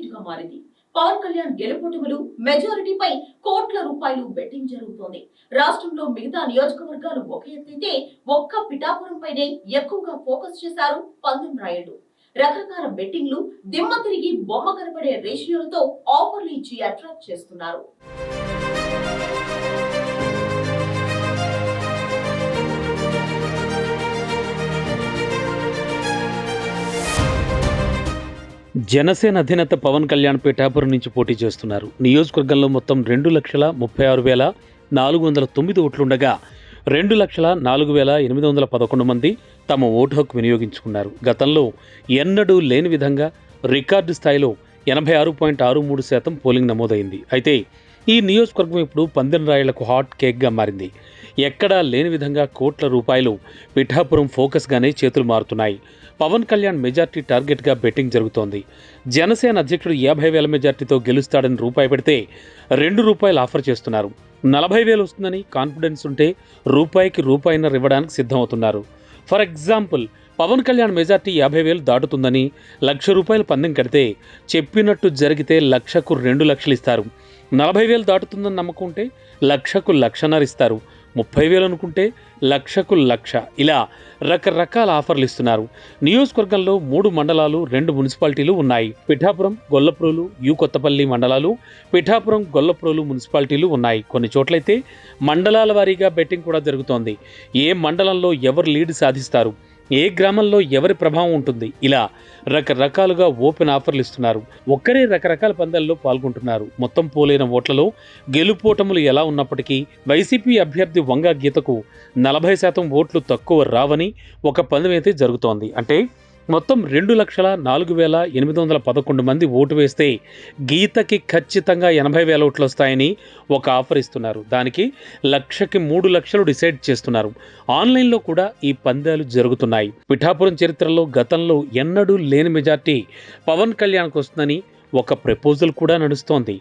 Seat మారింది. పవన్ కళ్యాణ్ గెలుపుటములు మెజారిటీపై కోట్ల రూపాయలు బెట్టింగ్ జరుగుతోంది. రాష్ట్రంలో మిగతా నియోజకవర్గాలు ఒక ఎత్తైతే ఒక్క పిఠాపురంపైనే ఎక్కువగా ఫోకస్ చేశారు పందెం రాయుడు. రకరకాల బెట్టింగ్లు దిమ్మ తిరిగి బొమ్మ కనబడే రేషియోలతో ఆఫర్లు ఇచ్చి అట్రాక్ట్ చేస్తున్నారు. జనసేన అధినేత పవన్ కళ్యాణ్ పిఠాపురం నుంచి పోటీ చేస్తున్నారు. నియోజకవర్గంలో మొత్తం రెండు లక్షల ముప్పై ఆరు వేల నాలుగు వందల తొమ్మిది ఓట్లుండగా రెండు లక్షల నాలుగు వేల ఎనిమిది వందల పదకొండు మంది తమ ఓటు హక్కు వినియోగించుకున్నారు. గతంలో ఎన్నడూ లేని విధంగా రికార్డు స్థాయిలో ఎనభై ఆరు పాయింట్ ఆరు మూడు శాతం పోలింగ్ నమోదైంది. అయితే ఈ నియోజకవర్గం ఇప్పుడు పందెం రాయలకు హాట్ కేక్గా మారింది. ఎక్కడా లేని విధంగా కోట్ల రూపాయలు పిఠాపురం ఫోకస్గానే చేతులు మారుతున్నాయి. పవన్ కళ్యాణ్ మెజార్టీ టార్గెట్గా బెట్టింగ్ జరుగుతోంది. జనసేన అధ్యక్షుడు యాభై వేల మెజార్టీతో గెలుస్తాడని రూపాయి పెడితే రెండు రూపాయలు ఆఫర్ చేస్తున్నారు. నలభై వేలు వస్తుందని కాన్ఫిడెన్స్ ఉంటే రూపాయికి రూపాయిన్నర ఇవ్వడానికి సిద్ధమవుతున్నారు. For example Pawan Kalyan majority యాభై వేలు దాటుతుందని లక్ష రూపాయలు పందెం కడితే చెప్పినట్టు జరిగితే లక్షకు రెండు లక్షలు ఇస్తారు. నలభై వేలు దాటుతుందని నమ్మకం ఉంటే లక్షకు లక్షన్నర ఇస్తారు. ముప్పై వేలు అనుకుంటే లక్షకు లక్ష. ఇలా రకరకాల ఆఫర్లు ఇస్తున్నారు. నియోజకవర్గంలో మూడు మండలాలు రెండు మున్సిపాలిటీలు ఉన్నాయి. పిఠాపురం గొల్లప్రోలు యు కొత్తపల్లి మండలాలు పిఠాపురం గొల్లప్రోలు మున్సిపాలిటీలు ఉన్నాయి. కొన్ని చోట్లయితే మండలాల వారీగా బెట్టింగ్ కూడా జరుగుతోంది. ఏ మండలంలో ఎవరు లీడ్ సాధిస్తారు? ఏ గ్రామంలో ఎవరి ప్రభావం ఉంటుంది? ఇలా రకరకాలుగా ఓపెన్ ఆఫర్లు ఇస్తున్నారు. ఒక్కరే రకరకాల పందాల్లో పాల్గొంటున్నారు. మొత్తం పోలైన ఓట్లలో గెలుపోటములు ఎలా ఉన్నప్పటికీ వైసీపీ అభ్యర్థి వంగా గీతకు నలభై శాతం ఓట్లు తక్కువ రావని ఒక పందెం అయితే జరుగుతోంది. అంటే మొత్తం రెండు లక్షల నాలుగు వేల ఎనిమిది వందల పదకొండు మంది ఓటు వేస్తే గీతకి ఖచ్చితంగా ఎనభై వేల ఓట్లు వస్తాయని ఒక ఆఫర్ ఇస్తున్నారు. దానికి లక్షకి మూడు లక్షలు డిసైడ్ చేస్తున్నారు. ఆన్లైన్లో కూడా ఈ పందాలు జరుగుతున్నాయి. పిఠాపురం చరిత్రలో గతంలో ఎన్నడూ లేని మెజార్టీ పవన్ కళ్యాణ్కి వస్తుందని ఒక ప్రపోజల్ కూడా నడుస్తోంది.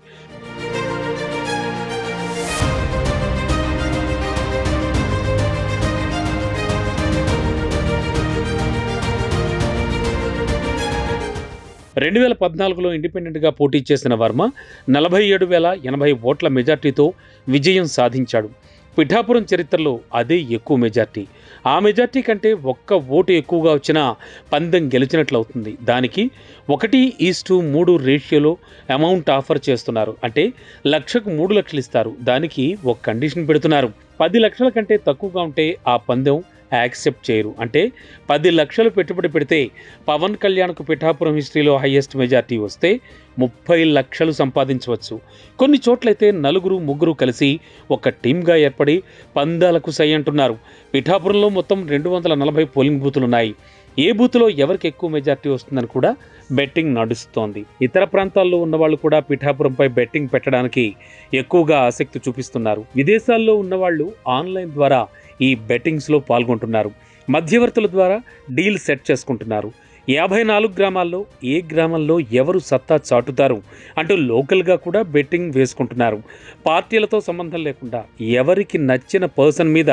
రెండు వేల పద్నాలుగులో ఇండిపెండెంట్గా పోటీ చేసిన వర్మ నలభై ఏడు వేల ఎనభై ఓట్ల మెజార్టీతో విజయం సాధించాడు. పిఠాపురం చరిత్రలో అదే ఎక్కువ మెజార్టీ. ఆ మెజార్టీ కంటే ఒక్క ఓటు ఎక్కువగా వచ్చినా పందెం గెలిచినట్లు అవుతుంది దానికి ఒకటి ఈస్టు మూడు రేషియోలో అమౌంట్ ఆఫర్ చేస్తున్నారు. అంటే లక్షకు మూడు లక్షలు ఇస్తారు. దానికి ఒక కండిషన్ పెడుతున్నారు. పది లక్షల కంటే తక్కువగా ఉంటే ఆ పందెం యాక్సెప్ట్ చేయరు. అంటే పది లక్షలు పెట్టుబడి పెడితే పవన్ కళ్యాణ్కు పిఠాపురం హిస్టరీలో హైయెస్ట్ మెజార్టీ వస్తే ముప్పై లక్షలు సంపాదించవచ్చు. కొన్ని చోట్లయితే నలుగురు ముగ్గురు కలిసి ఒక టీమ్గా ఏర్పడి పందాలకు సై అంటున్నారు. పిఠాపురంలో మొత్తం రెండు వందల నలభై పోలింగ్ బూతులు ఉన్నాయి ఏ బూత్లో ఎవరికి ఎక్కువ మెజార్టీ వస్తుందని కూడా బెట్టింగ్ నడుస్తోంది. ఇతర ప్రాంతాల్లో ఉన్న వాళ్ళు కూడా పిఠాపురంపై బెట్టింగ్ పెట్టడానికి ఎక్కువగా ఆసక్తి చూపిస్తున్నారు. విదేశాల్లో ఉన్నవాళ్ళు ఆన్లైన్ ద్వారా ఈ బెట్టింగ్స్లో పాల్గొంటున్నారు. మధ్యవర్తుల ద్వారా డీల్ సెట్ చేసుకుంటున్నారు. యాభై నాలుగు గ్రామాల్లో ఏ గ్రామంలో ఎవరు సత్తా చాటుతారు అంటూ లోకల్గా కూడా బెట్టింగ్ వేసుకుంటున్నారు. పార్టీలతో సంబంధం లేకుండా ఎవరికి నచ్చిన పర్సన్ మీద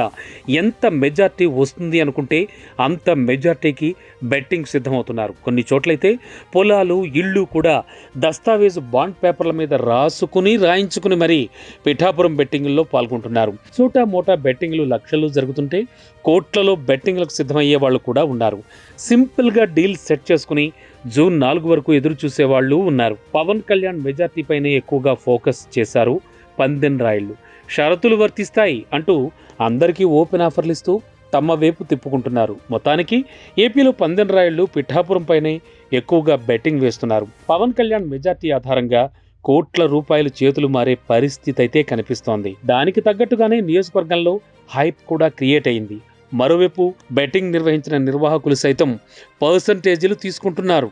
ఎంత మెజార్టీ వస్తుంది అనుకుంటే అంత మెజార్టీకి బెట్టింగ్ సిద్ధమవుతున్నారు. కొన్ని చోట్లయితే పొలాలు ఇళ్ళు కూడా దస్తావేజు బాండ్ పేపర్ల మీద రాసుకుని రాయించుకుని మరీ పిఠాపురం బెట్టింగుల్లో పాల్గొంటున్నారు. చోటా మోటా బెట్టింగ్లు లక్షలు జరుగుతుంటే కోట్లలో బెట్టింగ్లకు సిద్ధమయ్యే వాళ్ళు కూడా ఉన్నారు. సింపుల్గా డీల్ సెట్ చేసుకుని జూన్ నాలుగు వరకు ఎదురు చూసేవాళ్ళు ఉన్నారు. పవన్ కళ్యాణ్ మెజార్టీపైనే ఎక్కువగా ఫోకస్ చేశారు పందెం రాయిళ్ళు షరతులు వర్తిస్తాయి అంటూ అందరికీ ఓపెన్ ఆఫర్లు ఇస్తూ తమ వైపు తిప్పుకుంటున్నారు. మొత్తానికి ఏపీలో పందెం రాయిళ్ళు పిఠాపురంపైనే ఎక్కువగా బెట్టింగ్ వేస్తున్నారు. పవన్ కళ్యాణ్ మెజార్టీ ఆధారంగా కోట్ల రూపాయలు చేతులు మారే పరిస్థితి అయితే కనిపిస్తోంది. దానికి తగ్గట్టుగానే నియోజకవర్గంలో హైప్ కూడా క్రియేట్ అయింది. మరోవైపు బెట్టింగ్ నిర్వహించిన నిర్వాహకులు సైతం పర్సంటేజీలు తీసుకుంటున్నారు.